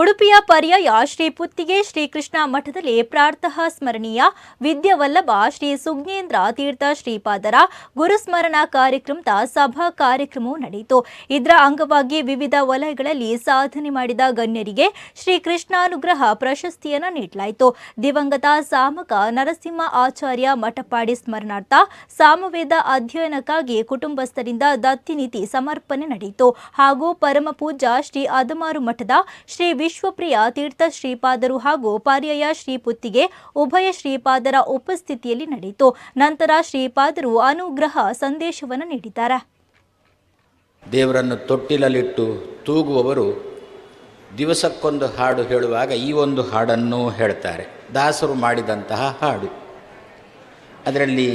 ಉಡುಪಿಯ ಪರ್ಯಾಯ ಶ್ರೀ ಪುತ್ತಿಗೆ ಶ್ರೀಕೃಷ್ಣ ಮಠದಲ್ಲಿ ಪ್ರಾರ್ಥಃ ಸ್ಮರಣೀಯ ವಿದ್ಯಾವಲ್ಲಭ ಶ್ರೀ ಸುಜ್ಞೇಂದ್ರ ತೀರ್ಥ ಶ್ರೀಪಾದರ ಗುರುಸ್ಮರಣ ಕಾರ್ಯಕ್ರಮದ ಸಭಾ ಕಾರ್ಯಕ್ರಮವು ನಡೆಯಿತು. ಇದರ ಅಂಗವಾಗಿ ವಿವಿಧ ವಲಯಗಳಲ್ಲಿ ಸಾಧನೆ ಮಾಡಿದ ಗಣ್ಯರಿಗೆ ಶ್ರೀ ಕೃಷ್ಣಾನುಗ್ರಹ ಪ್ರಶಸ್ತಿಯನ್ನು ನೀಡಲಾಯಿತು. ದಿವಂಗತ ಸಾಮಕ ನರಸಿಂಹ ಆಚಾರ್ಯ ಮಠಪಾಡಿ ಸ್ಮರಣಾರ್ಥ ಸಾಮವೇದ ಅಧ್ಯಯನಕ್ಕಾಗಿ ಕುಟುಂಬಸ್ಥರಿಂದ ದತ್ತಿನಿಧಿ ಸಮರ್ಪಣೆ ನಡೆಯಿತು. ಹಾಗೂ ಪರಮಪೂಜಾ ಶ್ರೀ ಅದಮಾರು ಮಠದ ಶ್ರೀ ವಿಶ್ವಪ್ರಿಯ ತೀರ್ಥ ಶ್ರೀಪಾದರು ಹಾಗೂ ಪರ್ಯಾಯ ಶ್ರೀ ಪುತ್ತಿಗೆ ಉಭಯ ಶ್ರೀಪಾದರ ಉಪಸ್ಥಿತಿಯಲ್ಲಿ ನಡೆಯಿತು. ನಂತರ ಶ್ರೀಪಾದರು ಅನುಗ್ರಹ ಸಂದೇಶವನ್ನು ನೀಡಿದ್ದಾರೆ. ದೇವರನ್ನು ತೊಟ್ಟಿಲಲ್ಲಿಟ್ಟು ತೂಗುವವರು ದಿವಸಕ್ಕೊಂದು ಹಾಡು ಹೇಳುವಾಗ ಈ ಒಂದು ಹಾಡನ್ನು ಹೇಳ್ತಾರೆ. ದಾಸರು ಮಾಡಿದಂತಹ ಹಾಡು. ಅದರಲ್ಲಿ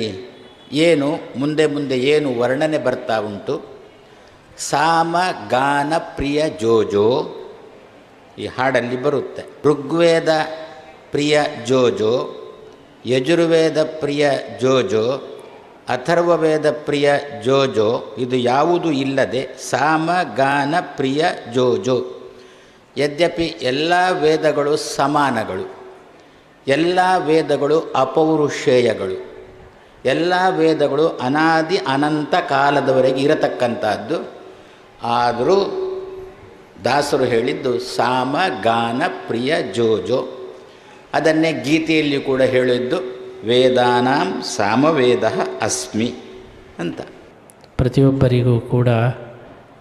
ಏನು ಮುಂದೆ ಮುಂದೆ ಏನು ವರ್ಣನೆ ಬರ್ತಾ ಉಂಟು. ಸಾಮ ಗಾನ ಪ್ರಿಯ ಜೋಜೋ ಈ ಹಾಡಲ್ಲಿ ಬರುತ್ತೆ. ಋಗ್ವೇದ ಪ್ರಿಯ ಜೋಜೋ, ಯಜುರ್ವೇದ ಪ್ರಿಯ ಜೋಜೋ, ಅಥರ್ವವೇದ ಪ್ರಿಯ ಜೋಜೋ, ಇದು ಯಾವುದು ಇಲ್ಲದೆ ಸಾಮ ಗಾನ ಪ್ರಿಯ ಜೋಜೋ. ಯದ್ಯಪಿ ಎಲ್ಲ ವೇದಗಳು ಸಮಾನಗಳು, ಎಲ್ಲ ವೇದಗಳು ಅಪೌರುಷೇಯಗಳು, ಎಲ್ಲ ವೇದಗಳು ಅನಾದಿ ಅನಂತ ಕಾಲದವರೆಗೆ ಇರತಕ್ಕಂಥದ್ದು ಆದರೂ ದಾಸರು ಹೇಳಿದ್ದು ಸಾಮ ಗಾನ ಪ್ರಿಯ ಜೋಜೋ. ಅದನ್ನೇ ಗೀತೆಯಲ್ಲಿ ಕೂಡ ಹೇಳಿದ್ದು ವೇದಾನಾಂ ಸಾಮವೇದ ಅಸ್ಮಿ ಅಂತ. ಪ್ರತಿಯೊಬ್ಬರಿಗೂ ಕೂಡ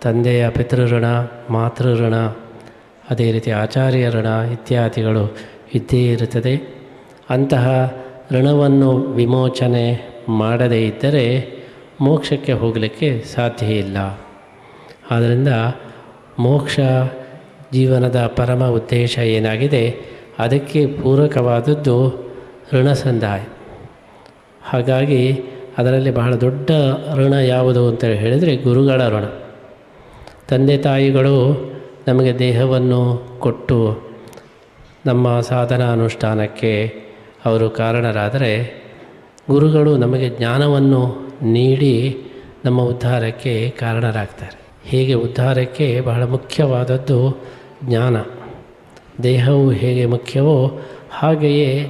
ತಂದೆಯ ಪಿತೃಋಣ, ಮಾತೃಋಣ, ಅದೇ ರೀತಿ ಆಚಾರ್ಯ ಋಣ ಇತ್ಯಾದಿಗಳು ಇದ್ದೇ ಇರುತ್ತದೆ. ಅಂತಹ ಋಣವನ್ನು ವಿಮೋಚನೆ ಮಾಡದೇ ಇದ್ದರೆ ಮೋಕ್ಷಕ್ಕೆ ಹೋಗಲಿಕ್ಕೆ ಸಾಧ್ಯ ಇಲ್ಲ. ಆದ್ದರಿಂದ ಮೋಕ್ಷ ಜೀವನದ ಪರಮ ಉದ್ದೇಶ ಏನಾಗಿದೆ? ಅದಕ್ಕೆ ಪೂರಕವಾದದ್ದು ಋಣಸಂದಾಯ. ಹಾಗಾಗಿ ಅದರಲ್ಲಿ ಬಹಳ ದೊಡ್ಡ ಋಣ ಯಾವುದು ಅಂತ ಹೇಳಿದರೆ ಗುರುಗಳ ಋಣ. ತಂದೆ ತಾಯಿಗಳು ನಮಗೆ ದೇಹವನ್ನು ಕೊಟ್ಟು ನಮ್ಮ ಸಾಧನ ಅನುಷ್ಠಾನಕ್ಕೆ ಅವರು ಕಾರಣರಾದರೆ ಗುರುಗಳು ನಮಗೆ ಜ್ಞಾನವನ್ನು ನೀಡಿ ನಮ್ಮ ಉದ್ಧಾರಕ್ಕೆ ಕಾರಣರಾಗ್ತಾರೆ. ಹೀಗೆ ಉದ್ಧಾರಕ್ಕೆ ಬಹಳ ಮುಖ್ಯವಾದದ್ದು ಜ್ಞಾನ. ದೇಹವು ಹೇಗೆ ಮುಖ್ಯವೋ ಹಾಗೆಯೇ